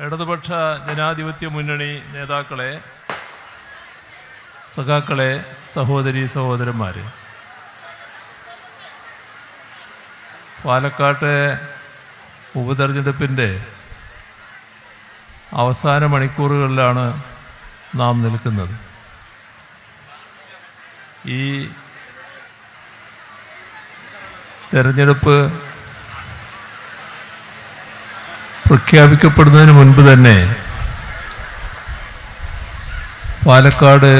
ഇടതുപക്ഷ ജനാധിപത്യ മുന്നണി നേതാക്കളെ സഖാക്കളെ സഹോദരി സഹോദരന്മാരെ. പാലക്കാട്ടെ ഉപതെരഞ്ഞെടുപ്പിന്റെ അവസാന മണിക്കൂറുകളിലാണ് നാം നിൽക്കുന്നത്. ഈ തെരഞ്ഞെടുപ്പ് പ്രഖ്യാപിക്കപ്പെടുന്നതിന് മുൻപ് തന്നെ പാലക്കാട്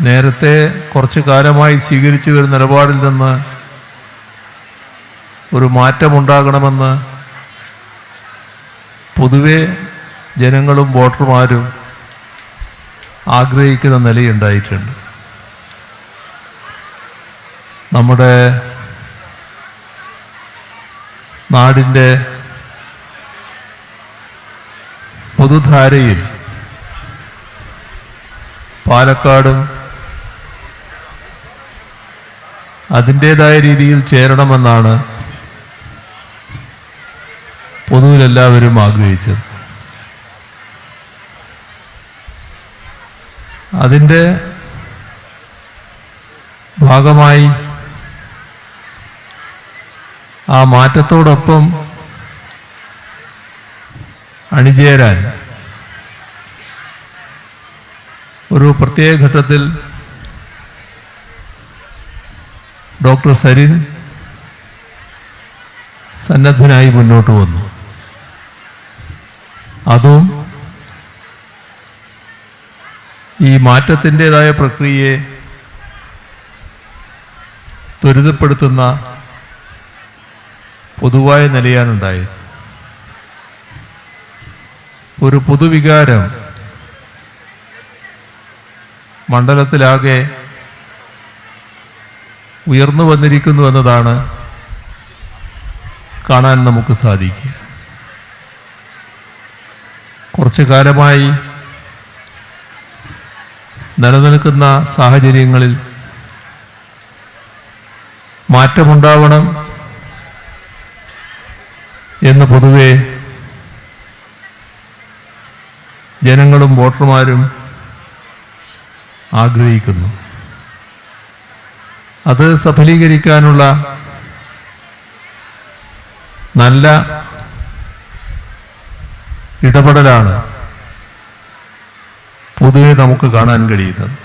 നേരത്തെ കുറച്ചു കാലമായി സ്വീകരിച്ചു വരുന്ന നിലപാടിൽ നിന്ന് ഒരു മാറ്റമുണ്ടാകണമെന്ന് പൊതുവെ ജനങ്ങളും വോട്ടർമാരും ആഗ്രഹിക്കുന്ന നിലയുണ്ടായിട്ടുണ്ട്. നമ്മുടെ നാടിന്റെ പൊതുധാരയിൽ പാലക്കാടും അതിന്റേതായ രീതിയിൽ ചേരണമെന്നാണ് പൊതുവിലെല്ലാവരും ആഗ്രഹിച്ചത്. അതിന്റെ ഭാഗമായി ആ മാറ്റത്തോടൊപ്പം അണിചേരാൻ ഒരു പ്രത്യേക ഘട്ടത്തിൽ ഡോക്ടർ സരിൻ സന്നദ്ധനായി മുന്നോട്ട് വന്നു. അതും ഈ മാറ്റത്തിന്റെതായ പ്രക്രിയയെ ത്വരിതപ്പെടുത്തുന്ന പൊതുവായ നിലയാണുണ്ടായത്. ഒരു പൊതുവികാരം മണ്ഡലത്തിലാകെ ഉയർന്നു വന്നിരിക്കുന്നു എന്നതാണ് കാണാൻ നമുക്ക് സാധിക്കുക. കുറച്ചു കാലമായി നിലനിൽക്കുന്ന സാഹചര്യങ്ങളിൽ മാറ്റമുണ്ടാവണം. എന്ന് പൊതുവെ ജനങ്ങളും വോട്ടർമാരും ആഗ്രഹിക്കുന്നു. അത് സഫലീകരിക്കാനുള്ള നല്ല ഇടപെടലാണ് പൊതുവെ നമുക്ക് കാണാൻ കഴിയുന്നത്.